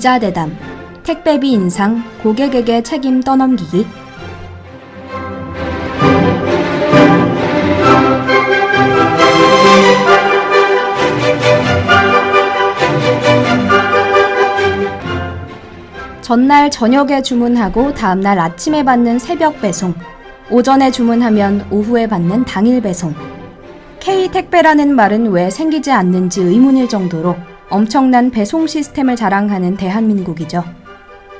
기자 대담, 택배비 인상, 고객에게 책임 떠넘기기. 전날 저녁에 주문하고 다음날 아침에 받는 새벽 배송. 오전에 주문하면 오후에 받는 당일 배송. K택배라는 말은 왜 생기지 않는지 의문일 정도로 엄청난 배송 시스템을 자랑하는 대한민국이죠.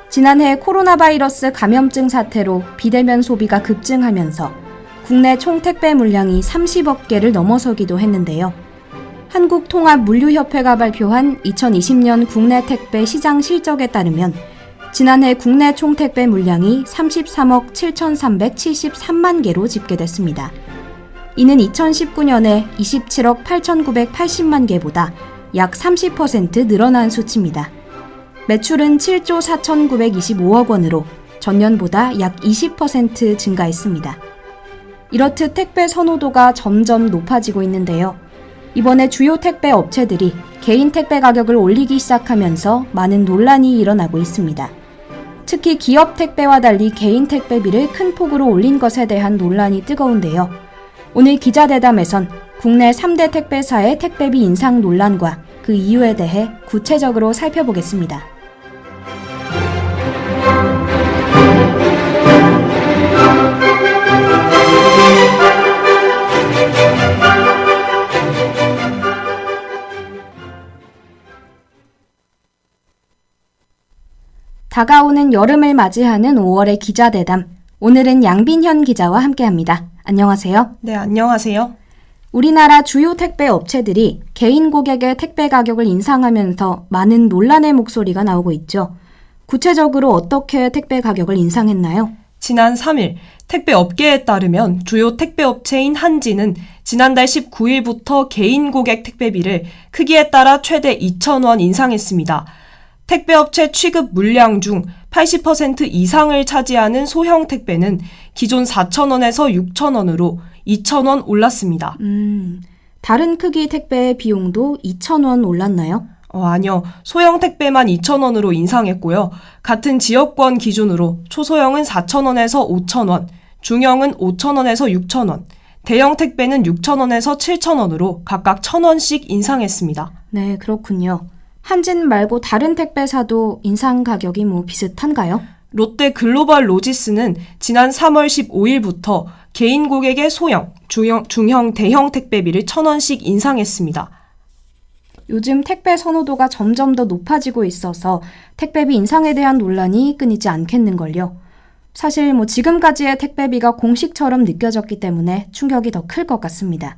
지난해 코로나 바이러스 감염증 사태로 비대면 소비가 급증하면서 국내 총 택배 물량이 30억 개를 넘어서기도 했는데요. 한국통합물류협회가 발표한 2020년 국내 택배 시장 실적에 따르면 지난해 국내 총 택배 물량이 33억 7,373만 개로 집계됐습니다. 이는 2019년에 27억 8,980만 개보다 약 30% 늘어난 수치입니다. 매출은 7조 4,925억 원으로 전년보다 약 20% 증가했습니다. 이렇듯 택배 선호도가 점점 높아지고 있는데요. 이번에 주요 택배 업체들이 개인 택배 가격을 올리기 시작하면서 많은 논란이 일어나고 있습니다. 특히 기업 택배와 달리 개인 택배비를 큰 폭으로 올린 것에 대한 논란이 뜨거운데요. 오늘 기자대담에선 국내 3대 택배사의 택배비 인상 논란과 그 이유에 대해 구체적으로 살펴보겠습니다. 다가오는 여름을 맞이하는 5월의 기자대담. 오늘은 양빈현 기자와 함께합니다. 안녕하세요. 네, 안녕하세요. 우리나라 주요 택배 업체들이 개인 고객의 택배 가격을 인상하면서 많은 논란의 목소리가 나오고 있죠. 구체적으로 어떻게 택배 가격을 인상했나요? 지난 3일 택배 업계에 따르면 주요 택배 업체인 한지는 지난달 19일부터 개인 고객 택배비를 크기에 따라 최대 2,000원 인상했습니다. 택배 업체 취급 물량 중 80% 이상을 차지하는 소형 택배는 기존 4,000원에서 6,000원으로 2,000원 올랐습니다. 음, 다른 크기 택배의 비용도 2,000원 올랐나요? 어, 아니요. 소형 택배만 2,000원으로 인상했고요. 같은 지역권 기준으로 초소형은 4,000원에서 5,000원, 중형은 5,000원에서 6,000원, 대형 택배는 6,000원에서 7,000원으로 각각 1,000원씩 인상했습니다. 네, 그렇군요. 한진 말고 다른 택배사도 인상 가격이 뭐 비슷한가요? 롯데 글로벌 로지스는 지난 3월 15일부터 개인 고객의 소형, 중형, 중형, 대형 택배비를 1,000원씩 인상했습니다. 요즘 택배 선호도가 점점 더 높아지고 있어서 택배비 인상에 대한 논란이 끊이지 않겠는걸요. 사실 뭐 지금까지의 택배비가 공식처럼 느껴졌기 때문에 충격이 더 클 것 같습니다.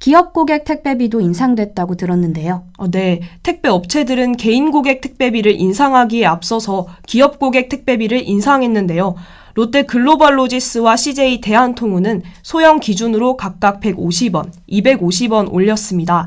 기업 고객 택배비도 인상됐다고 들었는데요. 어, 네. 택배 업체들은 개인 고객 택배비를 인상하기에 앞서서 기업 고객 택배비를 인상했는데요. 롯데 글로벌 로지스와 CJ 대한통운은 소형 기준으로 각각 150원, 250원 올렸습니다.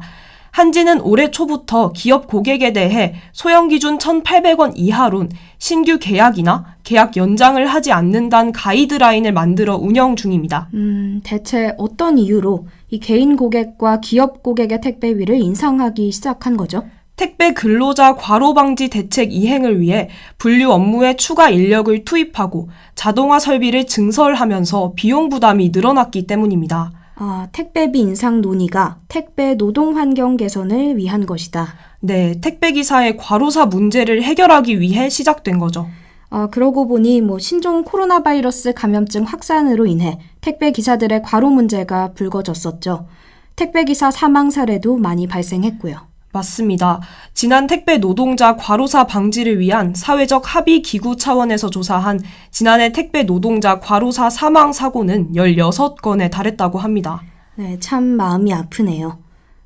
한지는 올해 초부터 기업 고객에 대해 소형 기준 1,800원 이하론 신규 계약이나 계약 연장을 하지 않는다는 가이드라인을 만들어 운영 중입니다. 음, 대체 어떤 이유로 이 개인 고객과 기업 고객의 택배비를 인상하기 시작한 거죠? 택배 근로자 과로 방지 대책 이행을 위해 분류 업무에 추가 인력을 투입하고 자동화 설비를 증설하면서 비용 부담이 늘어났기 때문입니다. 아, 택배비 인상 논의가 택배 노동 환경 개선을 위한 것이다. 네, 택배 기사의 과로사 문제를 해결하기 위해 시작된 거죠. 아, 그러고 보니 뭐 신종 코로나 바이러스 감염증 확산으로 인해 택배 기사들의 과로 문제가 불거졌었죠. 택배 기사 사망 사례도 많이 발생했고요. 맞습니다. 지난 택배 노동자 과로사 방지를 위한 사회적 합의 기구 차원에서 조사한 지난해 택배 노동자 과로사 사망 사고는 16건에 달했다고 합니다. 네, 참 마음이 아프네요.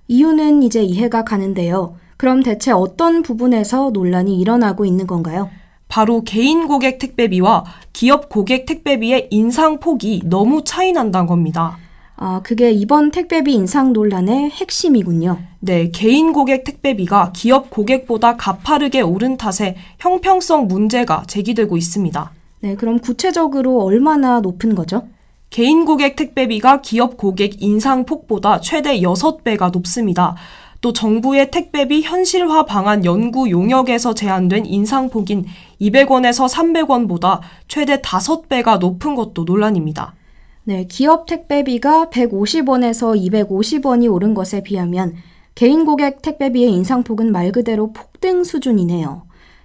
이유는 이제 이해가 가는데요. 그럼 대체 어떤 부분에서 논란이 일어나고 있는 건가요? 바로 개인 고객 택배비와 기업 고객 택배비의 인상 폭이 너무 차이 난다는 겁니다. 아, 그게 이번 택배비 인상 논란의 핵심이군요. 네, 개인 고객 택배비가 기업 고객보다 가파르게 오른 탓에 형평성 문제가 제기되고 있습니다. 네, 그럼 구체적으로 얼마나 높은 거죠? 개인 고객 택배비가 기업 고객 인상 폭보다 최대 6배가 높습니다. 또 정부의 택배비 현실화 방안 연구 용역에서 제한된 인상폭인 200원에서 300원보다 최대 5배가 높은 것도 논란입니다. 네, 기업 택배비가 150원에서 250원이 오른 것에 비하면 개인 고객 택배비의 인상폭은 말 그대로 폭등 수준이네요.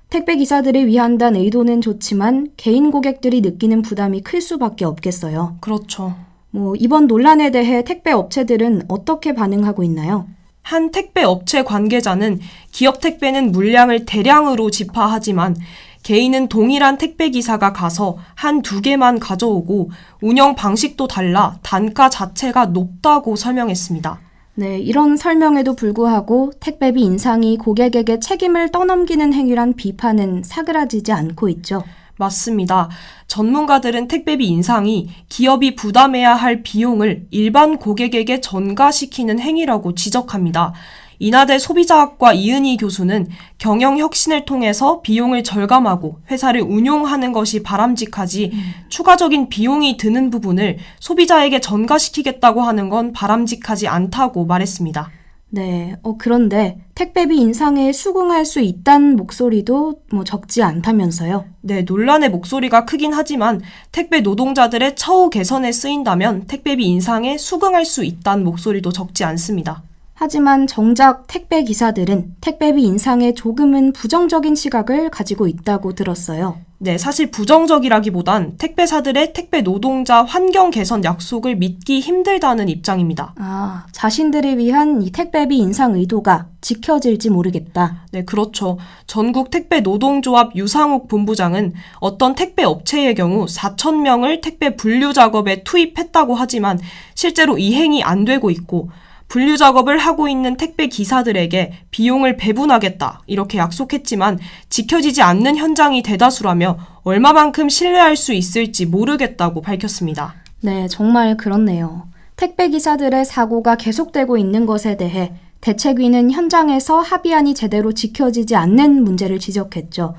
택배 기사들을 위한다는 의도는 좋지만 개인 고객들이 느끼는 부담이 클 수밖에 없겠어요. 그렇죠. 뭐 이번 논란에 대해 택배 업체들은 어떻게 반응하고 있나요? 한 택배 업체 관계자는 기업 택배는 물량을 대량으로 집하하지만 개인은 동일한 택배 기사가 가서 한 두 개만 가져오고 운영 방식도 달라 단가 자체가 높다고 설명했습니다. 네, 이런 설명에도 불구하고 택배비 인상이 고객에게 책임을 떠넘기는 행위란 비판은 사그라지지 않고 있죠. 맞습니다. 전문가들은 택배비 인상이 기업이 부담해야 할 비용을 일반 고객에게 전가시키는 행위라고 지적합니다. 인하대 소비자학과 이은희 교수는 경영 혁신을 통해서 비용을 절감하고 회사를 운용하는 것이 바람직하지 추가적인 비용이 드는 부분을 소비자에게 전가시키겠다고 하는 건 바람직하지 않다고 말했습니다. 네, 어, 그런데 택배비 인상에 수긍할 수 있다는 목소리도 뭐 적지 않다면서요. 네, 논란의 목소리가 크긴 하지만 택배 노동자들의 처우 개선에 쓰인다면 택배비 인상에 수긍할 수 있다는 목소리도 적지 않습니다. 하지만 정작 택배 기사들은 택배비 인상에 조금은 부정적인 시각을 가지고 있다고 들었어요. 네, 사실 부정적이라기보단 택배사들의 택배 노동자 환경 개선 약속을 믿기 힘들다는 입장입니다. 아, 자신들을 위한 이 택배비 인상 의도가 지켜질지 모르겠다. 네, 그렇죠. 전국 택배 노동조합 유상욱 본부장은 어떤 택배 업체의 경우 4천 명을 택배 분류 작업에 투입했다고 하지만 실제로 이 행이 안 되고 있고 분류 작업을 하고 있는 택배 기사들에게 비용을 배분하겠다 이렇게 약속했지만 지켜지지 않는 현장이 대다수라며 얼마만큼 신뢰할 수 있을지 모르겠다고 밝혔습니다. 네, 정말 그렇네요. 택배 기사들의 사고가 계속되고 있는 것에 대해 대책위는 현장에서 합의안이 제대로 지켜지지 않는 문제를 지적했죠.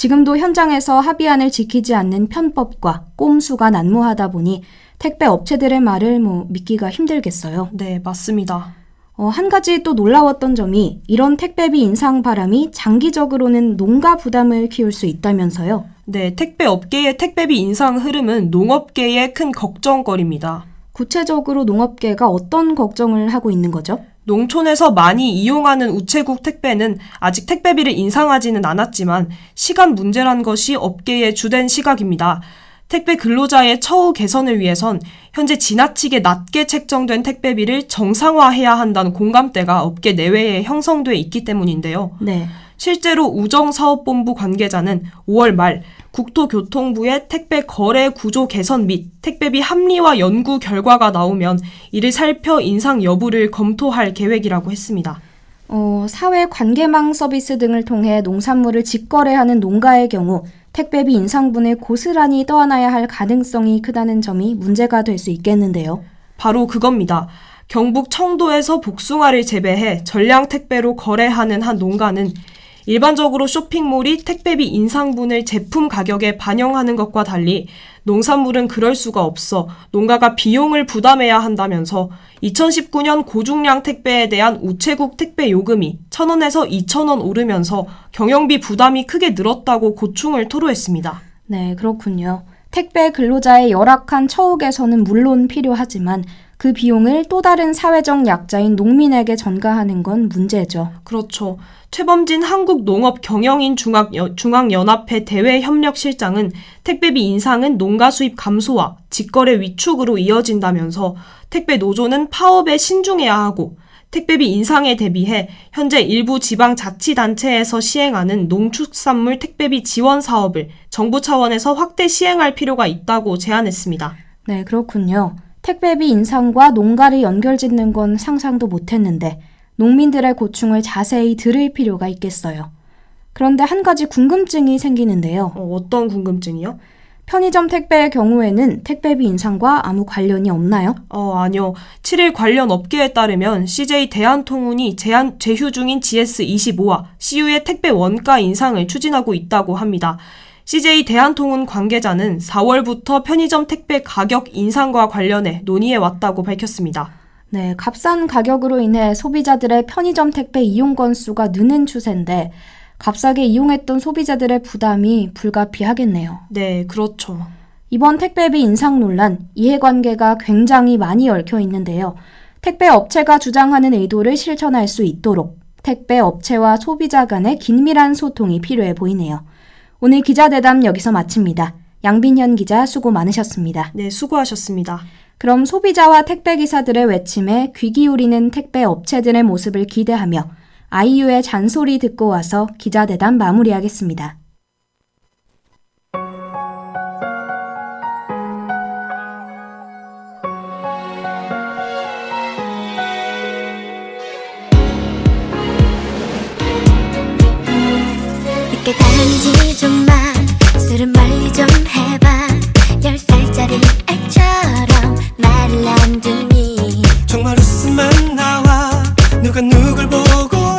지금도 현장에서 합의안을 지키지 않는 편법과 꼼수가 난무하다 보니 택배 업체들의 말을 뭐 믿기가 힘들겠어요. 네, 맞습니다. 어, 한 가지 또 놀라웠던 점이 이런 택배비 인상 바람이 장기적으로는 농가 부담을 키울 수 있다면서요. 네, 택배 업계의 택배비 인상 흐름은 농업계의 큰 걱정거리입니다. 구체적으로 농업계가 어떤 걱정을 하고 있는 거죠? 농촌에서 많이 이용하는 우체국 택배는 아직 택배비를 인상하지는 않았지만 시간 문제란 것이 업계의 주된 시각입니다. 택배 근로자의 처우 개선을 위해선 현재 지나치게 낮게 책정된 택배비를 정상화해야 한다는 공감대가 업계 내외에 형성돼 있기 때문인데요. 네. 실제로 우정사업본부 관계자는 5월 말 국토교통부의 택배 거래 구조 개선 및 택배비 합리화 연구 결과가 나오면 이를 살펴 인상 여부를 검토할 계획이라고 했습니다. 어, 사회 관계망 서비스 등을 통해 농산물을 직거래하는 농가의 경우 택배비 인상분을 고스란히 떠안아야 할 가능성이 크다는 점이 문제가 될 수 있겠는데요. 바로 그겁니다. 경북 청도에서 복숭아를 재배해 전량 택배로 거래하는 한 농가는 일반적으로 쇼핑몰이 택배비 인상분을 제품 가격에 반영하는 것과 달리 농산물은 그럴 수가 없어 농가가 비용을 부담해야 한다면서 2019년 고중량 택배에 대한 우체국 택배 요금이 1,000원에서 2,000원 오르면서 경영비 부담이 크게 늘었다고 고충을 토로했습니다. 네, 그렇군요. 택배 근로자의 열악한 처우 개선은 물론 필요하지만 그 비용을 또 다른 사회적 약자인 농민에게 전가하는 건 문제죠. 그렇죠. 최범진 한국농업경영인 중앙, 중앙연합회 대외협력실장은 택배비 인상은 농가 수입 감소와 직거래 위축으로 이어진다면서 택배 노조는 파업에 신중해야 하고 택배비 인상에 대비해 현재 일부 지방 자치단체에서 시행하는 농축산물 택배비 지원 사업을 정부 차원에서 확대 시행할 필요가 있다고 제안했습니다. 네, 그렇군요. 택배비 인상과 농가를 연결짓는 건 상상도 못했는데 농민들의 고충을 자세히 들을 필요가 있겠어요. 그런데 한 가지 궁금증이 생기는데요. 어, 어떤 궁금증이요? 편의점 택배의 경우에는 택배비 인상과 아무 관련이 없나요? 어, 아니요. 7일 관련 업계에 따르면 CJ 대한통운이 제한, 제휴 중인 GS25와 CU의 택배 원가 인상을 추진하고 있다고 합니다. CJ 대한통운 관계자는 4월부터 편의점 택배 가격 인상과 관련해 논의해 왔다고 밝혔습니다. 네, 값싼 가격으로 인해 소비자들의 편의점 택배 이용 건수가 느는 추세인데 값싸게 이용했던 소비자들의 부담이 불가피하겠네요. 네, 그렇죠. 이번 택배비 인상 논란, 이해관계가 굉장히 많이 얽혀 있는데요. 택배 업체가 주장하는 의도를 실천할 수 있도록 택배 업체와 소비자 간의 긴밀한 소통이 필요해 보이네요. 오늘 기자대담 여기서 마칩니다. 양빈현 기자 수고 많으셨습니다. 네, 수고하셨습니다. 그럼 소비자와 택배 기사들의 외침에 귀 기울이는 택배 업체들의 모습을 기대하며 아이유의 잔소리 듣고 와서 기자대담 마무리하겠습니다. 안 듣니? 정말 웃음만 나와 누가 누굴 보고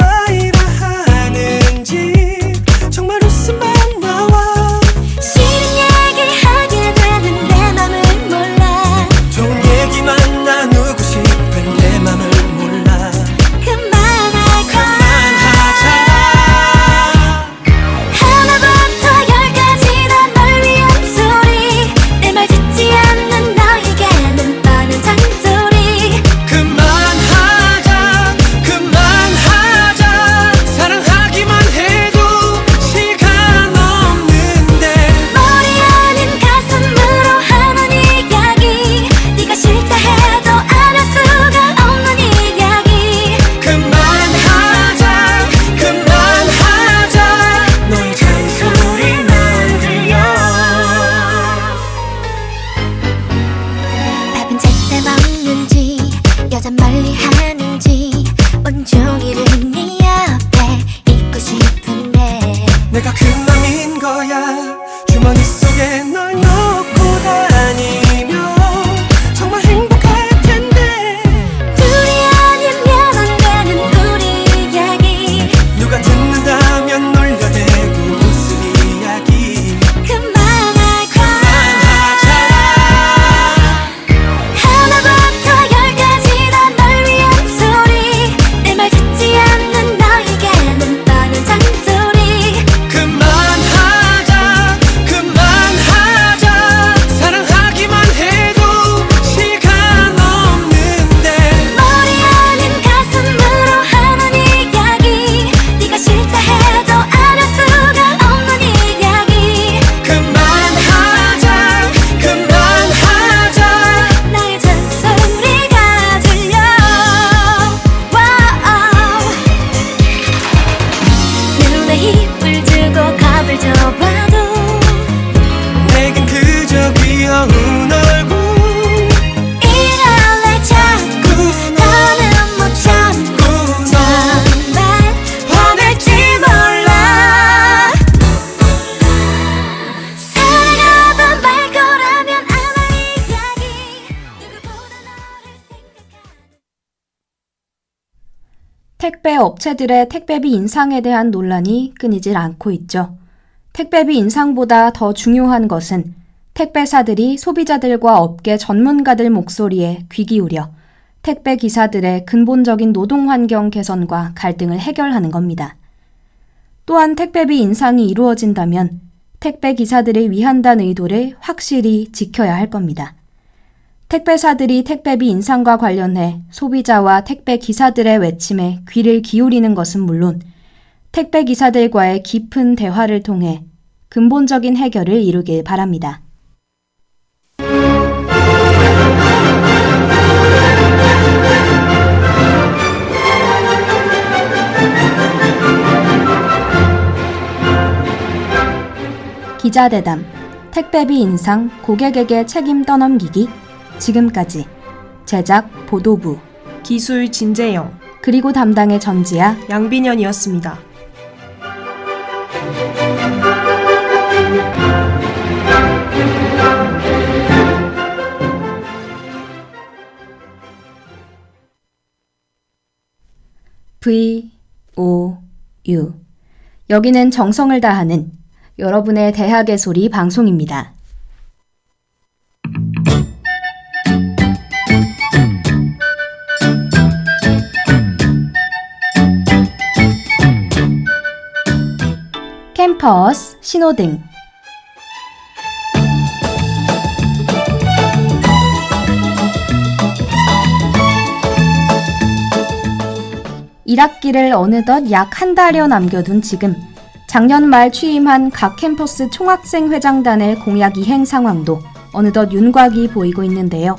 업체들의 택배비 인상에 대한 논란이 끊이질 않고 있죠. 택배비 인상보다 더 중요한 것은 택배사들이 소비자들과 업계 전문가들 목소리에 귀 기울여 택배 기사들의 근본적인 노동 환경 개선과 갈등을 해결하는 겁니다. 또한 택배비 인상이 이루어진다면 택배 기사들을 위한다는 의도를 확실히 지켜야 할 겁니다. 택배사들이 택배비 인상과 관련해 소비자와 택배 기사들의 외침에 귀를 기울이는 것은 물론 택배 기사들과의 깊은 대화를 통해 근본적인 해결을 이루길 바랍니다. 기자대담 택배비 인상 고객에게 책임 떠넘기기 지금까지 제작 보도부 기술 진재영, 그리고 담당의 전지야 양빈현이었습니다. V O U 여기는 정성을 다하는 여러분의 대학의 소리 방송입니다. 캠퍼스 신호등 1학기를 어느덧 약 한 달여 남겨둔 지금 작년 말 취임한 각 캠퍼스 총학생 회장단의 공약 이행 상황도 어느덧 윤곽이 보이고 있는데요.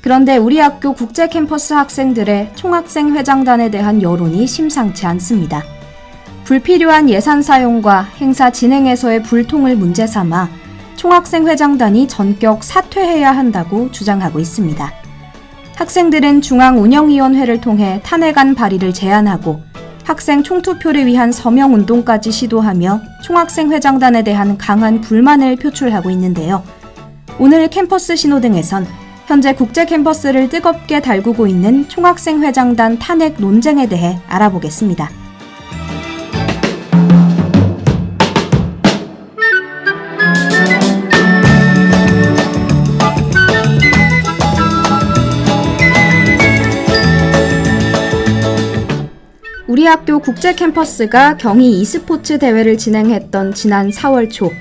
그런데 우리 학교 국제 캠퍼스 학생들의 총학생 회장단에 대한 여론이 심상치 않습니다. 불필요한 예산 사용과 행사 진행에서의 불통을 문제 삼아 총학생 회장단이 전격 사퇴해야 한다고 주장하고 있습니다. 학생들은 중앙운영위원회를 통해 탄핵안 발의를 제안하고 학생 총투표를 위한 서명 운동까지 시도하며 총학생 회장단에 대한 강한 불만을 표출하고 있는데요. 오늘 캠퍼스 신호등에선 현재 국제 캠퍼스를 뜨겁게 달구고 있는 총학생 회장단 탄핵 논쟁에 대해 알아보겠습니다. 우리 학교 국제 캠퍼스가 경희 e스포츠 대회를 진행했던 지난 4월 초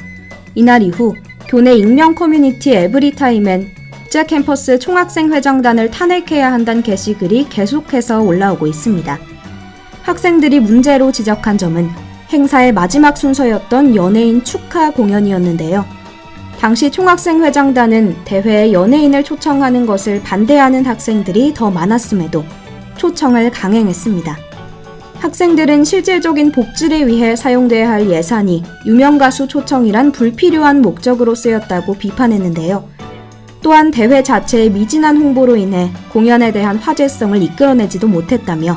이날 이후 교내 익명 커뮤니티 에브리타임엔 국제 캠퍼스 총학생 회장단을 탄핵해야 한다는 게시글이 계속해서 올라오고 있습니다. 학생들이 문제로 지적한 점은 행사의 마지막 순서였던 연예인 축하 공연이었는데요. 당시 총학생 회장단은 대회에 연예인을 초청하는 것을 반대하는 학생들이 더 많았음에도 초청을 강행했습니다. 학생들은 실질적인 복지를 위해 사용돼야 할 예산이 유명 가수 초청이란 불필요한 목적으로 쓰였다고 비판했는데요. 또한 대회 자체의 미진한 홍보로 인해 공연에 대한 화제성을 이끌어내지도 못했다며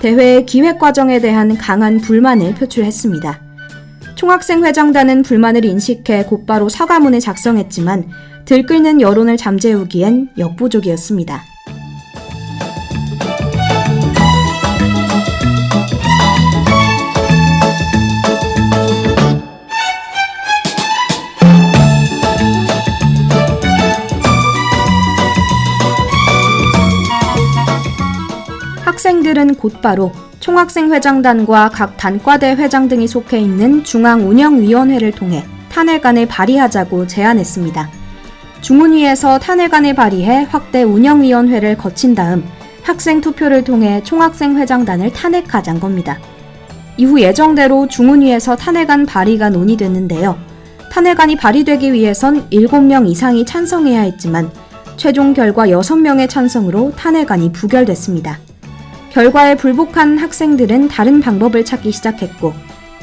대회의 기획 과정에 대한 강한 불만을 표출했습니다. 총학생 회장단은 불만을 인식해 곧바로 사과문을 작성했지만 들끓는 여론을 잠재우기엔 역부족이었습니다. 곧바로 총학생 회장단과 각 단과대 회장 등이 속해 있는 중앙운영위원회를 통해 탄핵안을 발의하자고 제안했습니다. 주문위에서 탄핵안을 발의해 확대 운영위원회를 거친 다음 학생 투표를 통해 총학생 회장단을 탄핵하자는 겁니다. 이후 예정대로 중문위에서 탄핵안 발의가 논의됐는데요. 탄핵안이 발의되기 위해선 7명 이상이 찬성해야 했지만 최종 결과 6명의 찬성으로 탄핵안이 부결됐습니다. 결과에 불복한 학생들은 다른 방법을 찾기 시작했고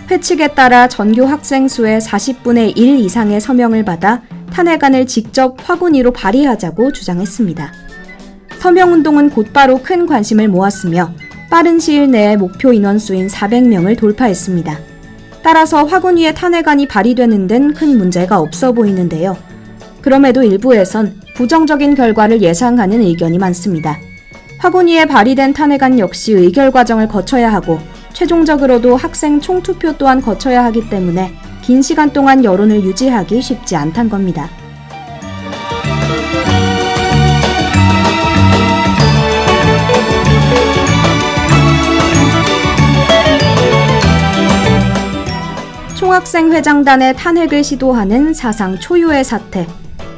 회칙에 따라 전교 학생 수의 40분의 1 이상의 서명을 받아 탄핵안을 직접 화분위로 발의하자고 주장했습니다. 서명운동은 곧바로 큰 관심을 모았으며 빠른 시일 내에 목표 인원수인 400명을 돌파했습니다. 따라서 화군위의 탄핵안이 발의되는 데는 큰 문제가 없어 보이는데요. 그럼에도 일부에선 부정적인 결과를 예상하는 의견이 많습니다. 화군위에 발의된 탄핵안 역시 의결 과정을 거쳐야 하고 최종적으로도 학생 총투표 또한 거쳐야 하기 때문에 긴 시간 동안 여론을 유지하기 쉽지 않단 겁니다. 총학생 회장단의 탄핵을 시도하는 사상 초유의 사태.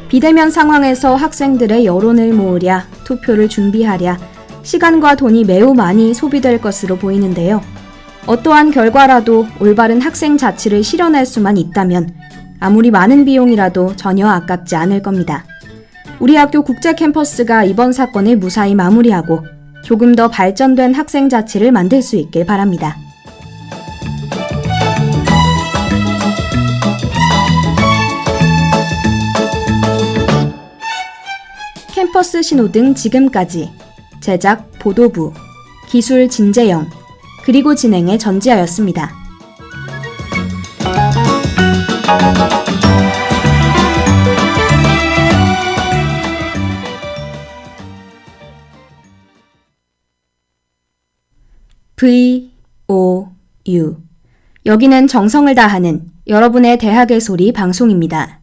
비대면 상황에서 학생들의 여론을 모으랴, 투표를 준비하랴, 시간과 돈이 매우 많이 소비될 것으로 보이는데요. 어떠한 결과라도 올바른 학생 자치를 실현할 수만 있다면 아무리 많은 비용이라도 전혀 아깝지 않을 겁니다. 우리 학교 국제 캠퍼스가 이번 사건을 무사히 마무리하고 조금 더 발전된 학생 자치를 만들 수 있길 바랍니다. 캠퍼스 신호 등 지금까지 제작 보도부 기술 진재영 그리고 진행의 전지하였습니다. V O U 여기는 정성을 다하는 여러분의 대학의 소리 방송입니다.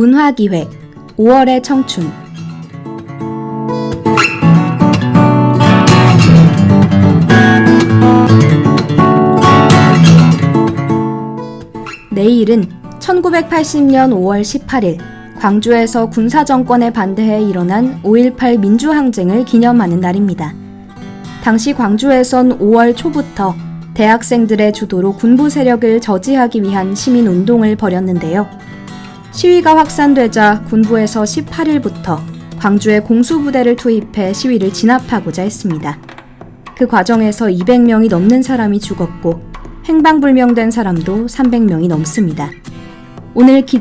문화기획 5월의 청춘 내일은 1980년 5월 18일 광주에서 군사정권에 반대해 일어난 5.18 민주항쟁을 기념하는 날입니다. 당시 광주에선 5월 초부터 대학생들의 주도로 군부 세력을 저지하기 위한 시민운동을 벌였는데요. 시위가 확산되자 군부에서 18일부터 광주에 공수부대를 투입해 시위를 진압하고자 했습니다. 그 과정에서 200명이 넘는 사람이 죽었고 행방불명된 사람도 300명이 넘습니다. 오늘 기,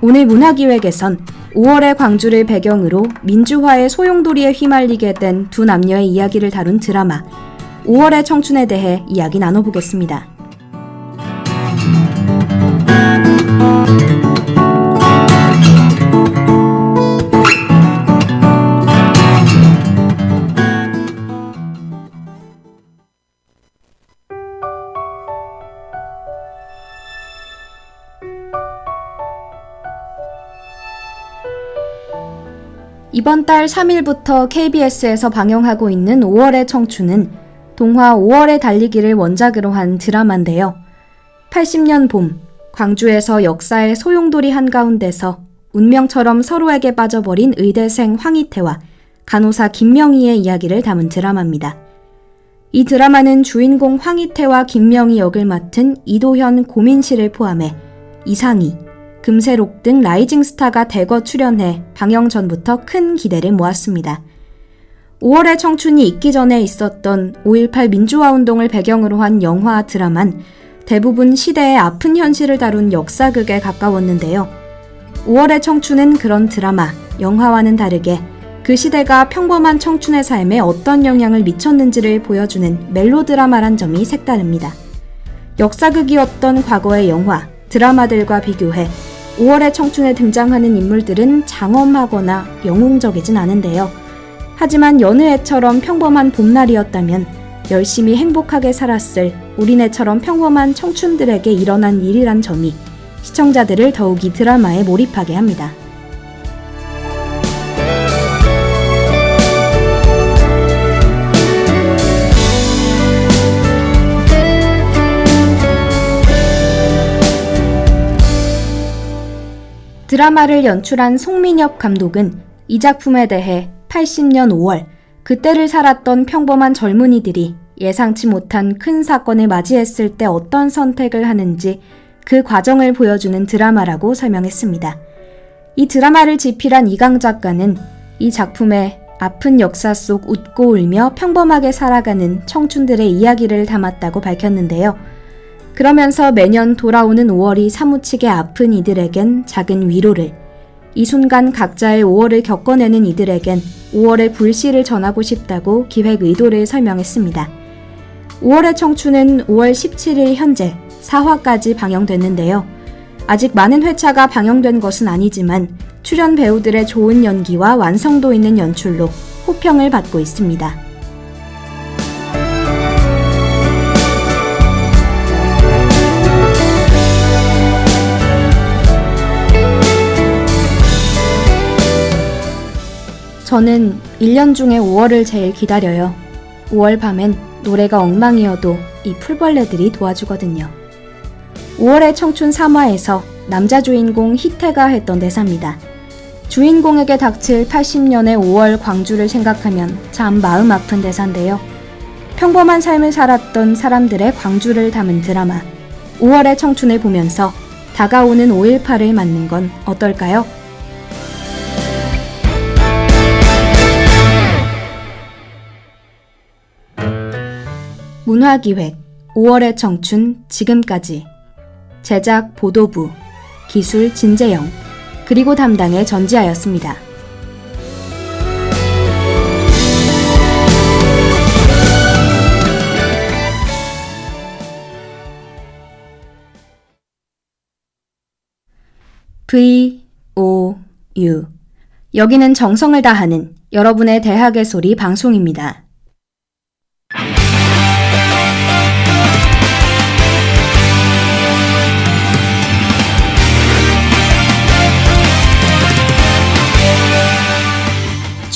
오늘 문화기획에선 5월의 광주를 배경으로 민주화의 소용돌이에 휘말리게 된 두 남녀의 이야기를 다룬 드라마 5월의 청춘에 대해 이야기 나눠보겠습니다. 이번 달 3일부터 KBS에서 방영하고 있는 5월의 청춘은 동화 5월의 달리기를 원작으로 한 드라마인데요. 80년 봄, 광주에서 역사의 소용돌이 한가운데서 운명처럼 서로에게 빠져버린 의대생 황희태와 간호사 김명희의 이야기를 담은 드라마입니다. 이 드라마는 주인공 황희태와 김명희 역을 맡은 이도현 고민씨를 포함해 이상희, 금세록 등 라이징 스타가 대거 출연해 방영 전부터 큰 기대를 모았습니다. 5월의 청춘이 있기 전에 있었던 5.18 민주화 운동을 배경으로 한 영화 드라마는 대부분 시대의 아픈 현실을 다룬 역사극에 가까웠는데요. 5월의 청춘은 그런 드라마, 영화와는 다르게 그 시대가 평범한 청춘의 삶에 어떤 영향을 미쳤는지를 보여주는 멜로드라마란 점이 색다릅니다. 역사극이었던 과거의 영화, 드라마들과 비교해 5월의 청춘에 등장하는 인물들은 장엄하거나 영웅적이진 않은데요. 하지만 여느 해처럼 평범한 봄날이었다면 열심히 행복하게 살았을 우리네처럼 평범한 청춘들에게 일어난 일이란 점이 시청자들을 더욱이 드라마에 몰입하게 합니다. 드라마를 연출한 송민엽 감독은 이 작품에 대해 80년 5월 그때를 살았던 평범한 젊은이들이 예상치 못한 큰 사건을 맞이했을 때 어떤 선택을 하는지 그 과정을 보여주는 드라마라고 설명했습니다. 이 드라마를 집필한 이강 작가는 이 작품에 아픈 역사 속 웃고 울며 평범하게 살아가는 청춘들의 이야기를 담았다고 밝혔는데요. 그러면서 매년 돌아오는 5월이 사무치게 아픈 이들에겐 작은 위로를, 이 순간 각자의 5월을 겪어내는 이들에겐 5월의 불씨를 전하고 싶다고 기획 의도를 설명했습니다. 5월의 청춘은 5월 17일 현재 4화까지 방영됐는데요. 아직 많은 회차가 방영된 것은 아니지만 출연 배우들의 좋은 연기와 완성도 있는 연출로 호평을 받고 있습니다. 저는 1년 중에 5월을 제일 기다려요. 5월 밤엔 노래가 엉망이어도 이 풀벌레들이 도와주거든요. 5월의 청춘 3화에서 남자 주인공 희태가 했던 대사입니다. 주인공에게 닥칠 80년의 5월 광주를 생각하면 참 마음 아픈 대사인데요. 평범한 삶을 살았던 사람들의 광주를 담은 드라마 5월의 청춘을 보면서 다가오는 5.18을 맞는 건 어떨까요? 문화기획 5월의 청춘 지금까지 제작 보도부 기술 진재영 그리고 담당의 전지하였습니다. V O U 여기는 정성을 다하는 여러분의 대학의 소리 방송입니다.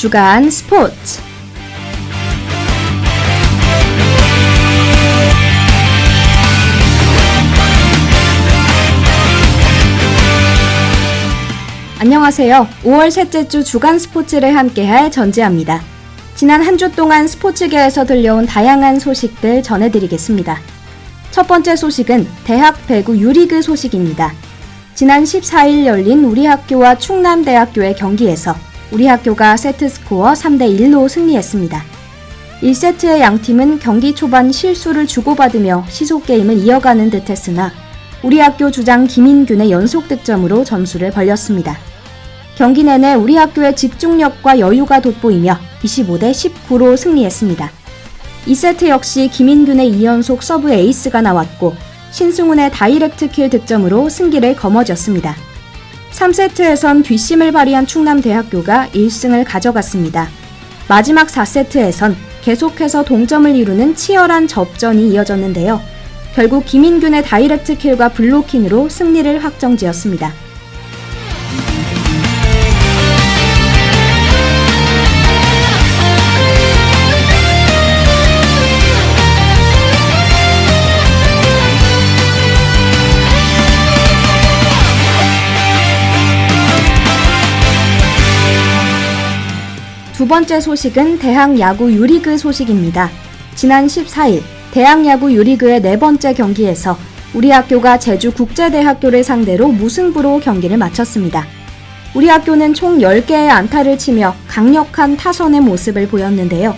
주간 스포츠 안녕하세요. 5월 셋째 주 주간 스포츠를 함께할 전지아입니다. 지난 한 주 동안 스포츠계에서 들려온 다양한 소식들 전해드리겠습니다. 첫 번째 소식은 대학 배구 유리그 소식입니다. 지난 14일 열린 우리 학교와 충남대학교의 경기에서 우리 학교가 세트 스코어 3대 1로 승리했습니다. 1세트의 양 팀은 경기 초반 실수를 주고받으며 시속 게임을 이어가는 듯 했으나 우리 학교 주장 김인균의 연속 득점으로 점수를 벌렸습니다. 경기 내내 우리 학교의 집중력과 여유가 돋보이며 25대 19로 승리했습니다. 2세트 역시 김인균의 2연속 서브 에이스가 나왔고 신승훈의 다이렉트 킬 득점으로 승기를 거머쥐었습니다. 3세트에선 뒷심을 발휘한 충남대학교가 1승을 가져갔습니다. 마지막 4세트에선 계속해서 동점을 이루는 치열한 접전이 이어졌는데요. 결국 김인균의 다이렉트 킬과 블로킹으로 승리를 확정지었습니다. 두 번째 소식은 대학 야구 유리그 소식입니다. 지난 14일 대학 야구 유리그의 네 번째 경기에서 우리 학교가 제주 국제대학교를 상대로 무승부로 경기를 마쳤습니다. 우리 학교는 총 10개의 안타를 치며 강력한 타선의 모습을 보였는데요.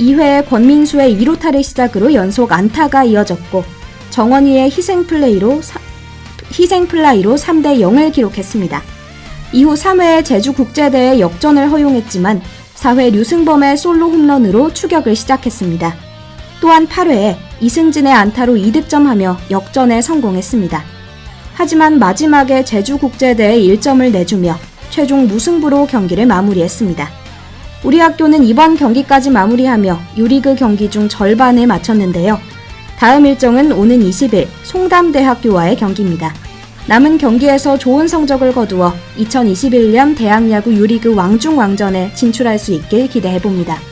2회에 권민수의 2루타를 시작으로 연속 안타가 이어졌고 정원희의 희생 플레이로 사- 희생 플라이로 3대 0을 기록했습니다. 이후 3회에 제주국제대에 역전을 허용했지만 4회 류승범의 솔로 홈런으로 추격을 시작했습니다. 또한 8회에 이승진의 안타로 2득점하며 역전에 성공했습니다. 하지만 마지막에 제주국제대에 1점을 내주며 최종 무승부로 경기를 마무리했습니다. 우리 학교는 이번 경기까지 마무리하며 유리그 경기 중 절반을 마쳤는데요. 다음 일정은 오는 20일 송담대학교와의 경기입니다. 남은 경기에서 좋은 성적을 거두어 2021년 대학야구 유리그 왕중왕전에 진출할 수 있길 기대해봅니다.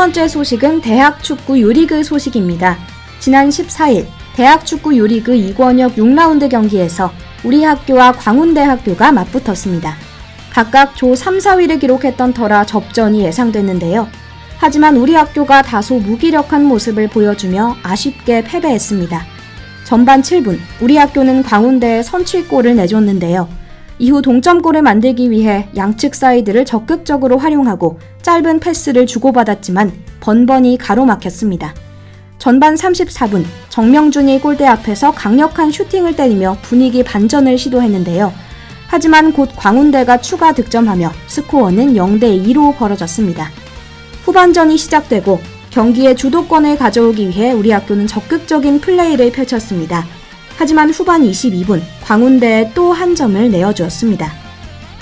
번째 소식은 대학 축구 유리그 소식입니다. 지난 14일 대학 축구 유리그 이권역 6라운드 경기에서 우리 학교와 광운대학교가 맞붙었습니다. 각각 조 3, 4위를 기록했던 터라 접전이 예상됐는데요. 하지만 우리 학교가 다소 무기력한 모습을 보여주며 아쉽게 패배했습니다. 전반 7분 우리 학교는 광운대에 선취골을 내줬는데요. 이후 동점골을 만들기 위해 양측 사이드를 적극적으로 활용하고 짧은 패스를 주고받았지만 번번이 가로막혔습니다. 전반 34분 정명준이 골대 앞에서 강력한 슈팅을 때리며 분위기 반전을 시도했는데요. 하지만 곧 광운대가 추가 득점하며 스코어는 0대 2로 벌어졌습니다. 후반전이 시작되고 경기의 주도권을 가져오기 위해 우리 학교는 적극적인 플레이를 펼쳤습니다. 하지만 후반 22분 광운대에 또 한 점을 내어주었습니다.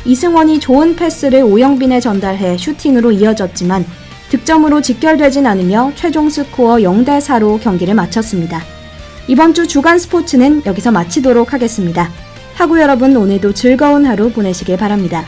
이승원이 좋은 패스를 오영빈에 전달해 슈팅으로 이어졌지만 득점으로 직결되진 않으며 최종 스코어 0대 4로 경기를 마쳤습니다. 이번 주 주간 스포츠는 여기서 마치도록 하겠습니다. 하구 여러분 오늘도 즐거운 하루 보내시길 바랍니다.